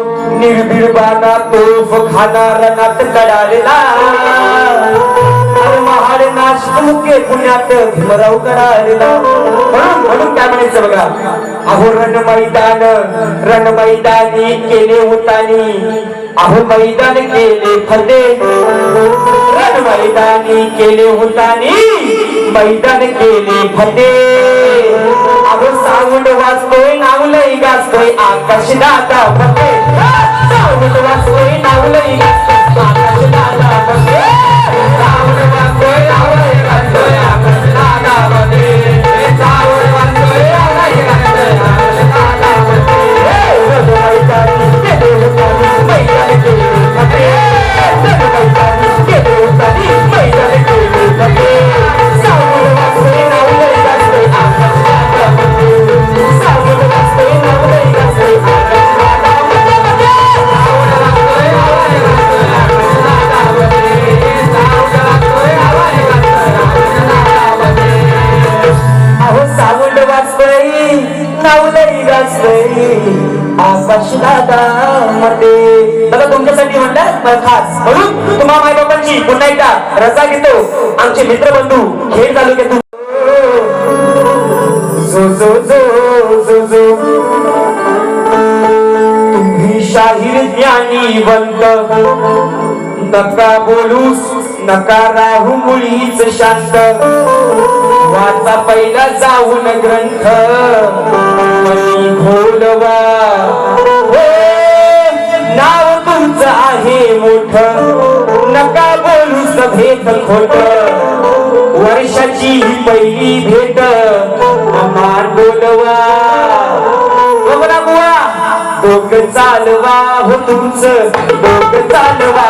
निर्भीडबाना तोफ खाना रणात कडालेला महाड नाश मुके पुण्यात भीमराव कडालेला म्हणून काय म्हणायचं बघा? अहो रण मैदान रण मैदानी केले होतानी. अहो मैदान केले फते रण मैदानी केले होतानी. मैदान केले फते अहो साऊंड वाजतोय नावलंय गाजतोय आकाश दादा फते नावलंय गाजतोय आकाश दादा दादा तुमच्यासाठी म्हणलं खास म्हणून तुम्हा माय बाबांची पुन्हा एकदा रजा घेतो. आमचे मित्रबंधू खेळ तालुक्यातून जो जो जो जो जो. तुम्ही शाहीर ज्ञानीवंत नका बोलूस नका राहू मुळीच शांत. वाचा पहिला जाऊन ग्रंथ. मनी खोलवा. हो, नाव तुमचं आहे मोठ. नका बोलू सभेत खोट. वर्षाची ही पहिली भेट. अमार बोलवा. बोला बुवा डोकं चालवा हो तुमचं डोक चालवा.